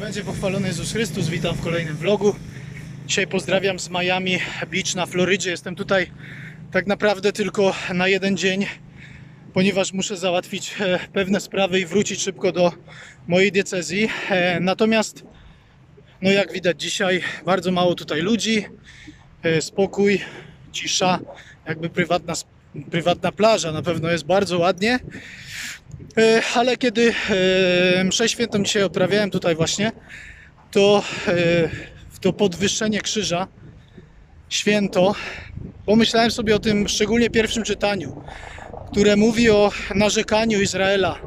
będzie pochwalony Jezus Chrystus. Witam w kolejnym vlogu. Dzisiaj pozdrawiam z Miami Beach na Florydzie. Jestem tutaj tak naprawdę tylko na jeden dzień, ponieważ muszę załatwić e, pewne sprawy i wrócić szybko do mojej diecezji. E, Natomiast, no jak widać dzisiaj, bardzo mało tutaj ludzi, e, spokój, cisza, jakby prywatna, prywatna plaża. Na pewno jest bardzo ładnie. E, Ale kiedy e, mszę świętą dzisiaj odprawiałem tutaj właśnie, to e, to podwyższenie krzyża, święto, pomyślałem sobie o tym szczególnie pierwszym czytaniu, które mówi o narzekaniu Izraela,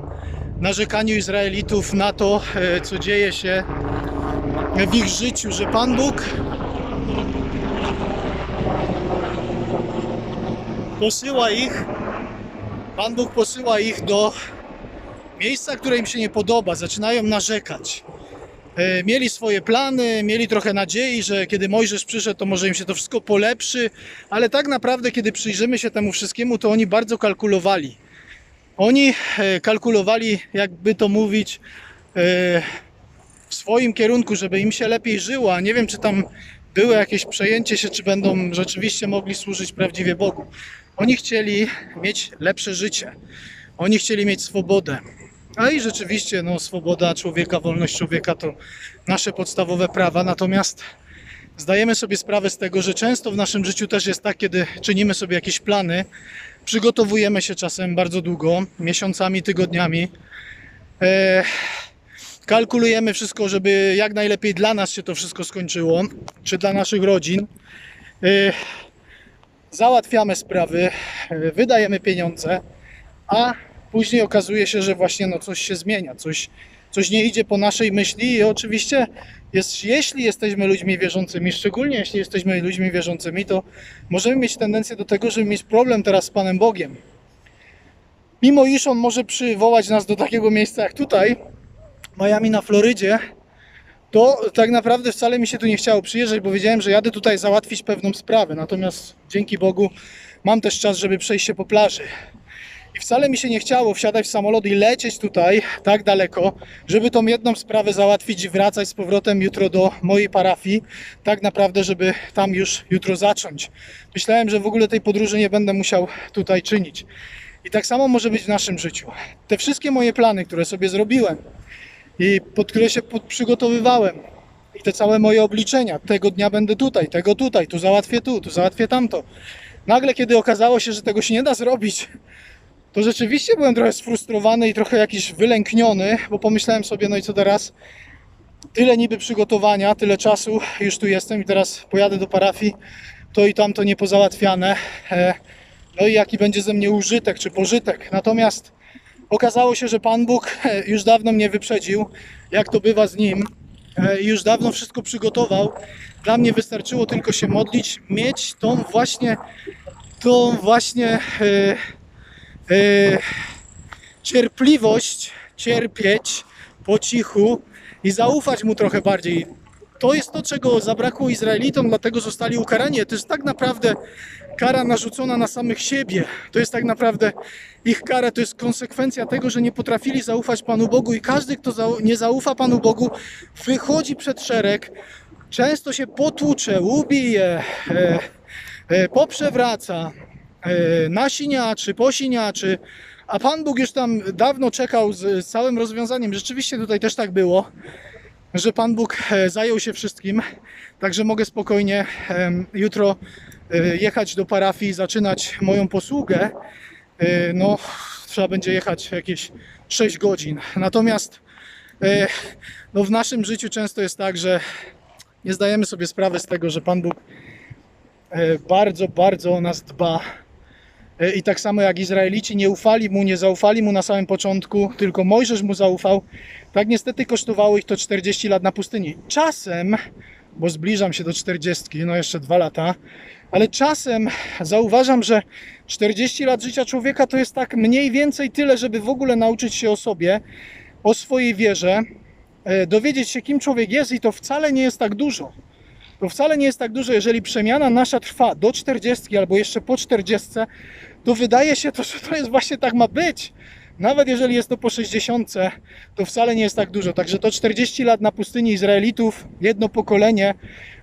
narzekaniu Izraelitów na to, co dzieje się w ich życiu, że Pan Bóg posyła ich, Pan Bóg posyła ich do miejsca, które im się nie podoba, zaczynają narzekać. E, Mieli swoje plany, mieli trochę nadziei, że kiedy Mojżesz przyszedł, to może im się to wszystko polepszy, ale tak naprawdę, kiedy przyjrzymy się temu wszystkiemu, to oni bardzo kalkulowali. Oni e, kalkulowali, jakby to mówić, e, w swoim kierunku, żeby im się lepiej żyło, a nie wiem, czy tam było jakieś przejęcie się, czy będą rzeczywiście mogli służyć prawdziwie Bogu. Oni chcieli mieć lepsze życie. Oni chcieli mieć swobodę. A i rzeczywiście, no, swoboda człowieka, wolność człowieka to nasze podstawowe prawa. Natomiast zdajemy sobie sprawę z tego, że często w naszym życiu też jest tak, kiedy czynimy sobie jakieś plany, przygotowujemy się czasem bardzo długo, miesiącami, tygodniami. E, kalkulujemy wszystko, żeby jak najlepiej dla nas się to wszystko skończyło, czy dla naszych rodzin. E, załatwiamy sprawy, wydajemy pieniądze, a później okazuje się, że właśnie no coś się zmienia, coś, coś nie idzie po naszej myśli i oczywiście jest, jeśli jesteśmy ludźmi wierzącymi, szczególnie jeśli jesteśmy ludźmi wierzącymi, to możemy mieć tendencję do tego, żeby mieć problem teraz z Panem Bogiem. Mimo iż On może przywołać nas do takiego miejsca jak tutaj, Miami na Florydzie, to tak naprawdę wcale mi się tu nie chciało przyjeżdżać, bo wiedziałem, że jadę tutaj załatwić pewną sprawę. Natomiast dzięki Bogu mam też czas, żeby przejść się po plaży. I wcale mi się nie chciało wsiadać w samolot i lecieć tutaj tak daleko, żeby tą jedną sprawę załatwić i wracać z powrotem jutro do mojej parafii. Tak naprawdę, żeby tam już jutro zacząć. Myślałem, że w ogóle tej podróży nie będę musiał tutaj czynić. I tak samo może być w naszym życiu. Te wszystkie moje plany, które sobie zrobiłem i pod które się pod przygotowywałem, i te całe moje obliczenia, tego dnia będę tutaj, tego tutaj, tu załatwię tu, tu załatwię tamto. Nagle, kiedy okazało się, że tego się nie da zrobić, to rzeczywiście byłem trochę sfrustrowany i trochę jakiś wylękniony, bo pomyślałem sobie, no i co teraz? Tyle niby przygotowania, tyle czasu, już tu jestem i teraz pojadę do parafii, to i tamto niepozałatwiane. E, No i jaki będzie ze mnie użytek czy pożytek. Natomiast okazało się, że Pan Bóg e, już dawno mnie wyprzedził, jak to bywa z Nim e, już dawno wszystko przygotował. Dla mnie wystarczyło tylko się modlić, mieć tą właśnie, tą właśnie e, e, cierpliwość, cierpieć po cichu i zaufać mu trochę bardziej. To jest to, czego zabrakło Izraelitom, dlatego zostali ukarani. To jest tak naprawdę kara narzucona na samych siebie. To jest tak naprawdę ich kara, to jest konsekwencja tego, że nie potrafili zaufać Panu Bogu i każdy, kto nie zaufa Panu Bogu, wychodzi przed szereg, często się potłucze, ubije, e, e, poprzewraca, e, nasiniaczy, posiniaczy, a Pan Bóg już tam dawno czekał z, z całym rozwiązaniem. Rzeczywiście tutaj też tak było, że Pan Bóg e, zajął się wszystkim, także mogę spokojnie jutro e, jechać do parafii, zaczynać moją posługę. E, No, trzeba będzie jechać jakieś 6 godzin. Natomiast no, w naszym życiu często jest tak, że nie zdajemy sobie sprawy z tego, że Pan Bóg bardzo, bardzo o nas dba. E, I tak samo jak Izraelici nie ufali mu, nie zaufali mu na samym początku, tylko Mojżesz mu zaufał, tak niestety kosztowało ich to 40 lat na pustyni. Czasem, bo zbliżam się do 40, no jeszcze dwa lata, ale czasem zauważam, że 40 lat życia człowieka to jest tak mniej więcej tyle, żeby w ogóle nauczyć się o sobie, o swojej wierze, e, dowiedzieć się, kim człowiek jest, i to wcale nie jest tak dużo. To wcale nie jest tak dużo, jeżeli przemiana nasza trwa do 40 albo jeszcze po 40, to wydaje się to, że to jest właśnie tak ma być. Nawet jeżeli jest to po 60, to wcale nie jest tak dużo. Także to 40 lat na pustyni Izraelitów, jedno pokolenie,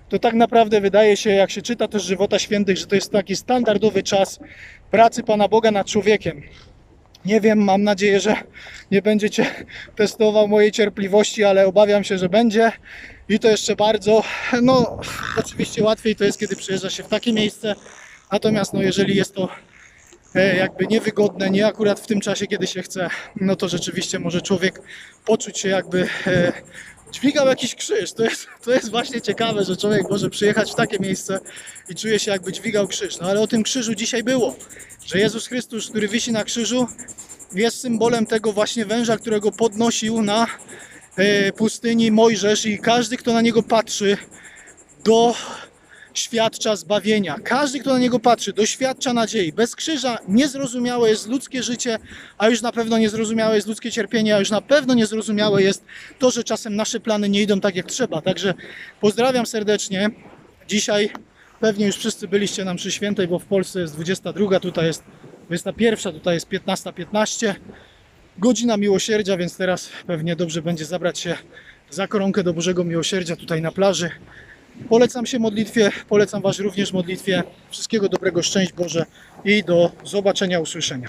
to tak naprawdę wydaje się, jak się czyta też żywota świętych, że to jest taki standardowy czas pracy Pana Boga nad człowiekiem. Nie wiem, mam nadzieję, że nie będziecie testował mojej cierpliwości, ale obawiam się, że będzie i to jeszcze bardzo. No, oczywiście łatwiej to jest, kiedy przyjeżdża się w takie miejsce, natomiast no, jeżeli jest to e, jakby niewygodne, nie akurat w tym czasie, kiedy się chce, no to rzeczywiście może człowiek poczuć się jakby e, dźwigał jakiś krzyż. To jest, to jest właśnie ciekawe, że człowiek może przyjechać w takie miejsce i czuje się jakby dźwigał krzyż. No ale o tym krzyżu dzisiaj było, że Jezus Chrystus, który wisi na krzyżu, jest symbolem tego właśnie węża, którego podnosił na e, pustyni Mojżesz i każdy, kto na niego patrzy, doświadcza zbawienia. Każdy, kto na niego patrzy, doświadcza nadziei. Bez krzyża niezrozumiałe jest ludzkie życie, a już na pewno niezrozumiałe jest ludzkie cierpienie, a już na pewno niezrozumiałe jest to, że czasem nasze plany nie idą tak jak trzeba. Także pozdrawiam serdecznie. Dzisiaj pewnie już wszyscy byliście nam przy świętej, bo w Polsce jest 22, tutaj jest 21, tutaj jest 15.15. Godzina miłosierdzia, więc teraz pewnie dobrze będzie zabrać się za koronkę do Bożego Miłosierdzia tutaj na plaży. Polecam się modlitwie, polecam Was również modlitwie. Wszystkiego dobrego, szczęść Boże i do zobaczenia, usłyszenia.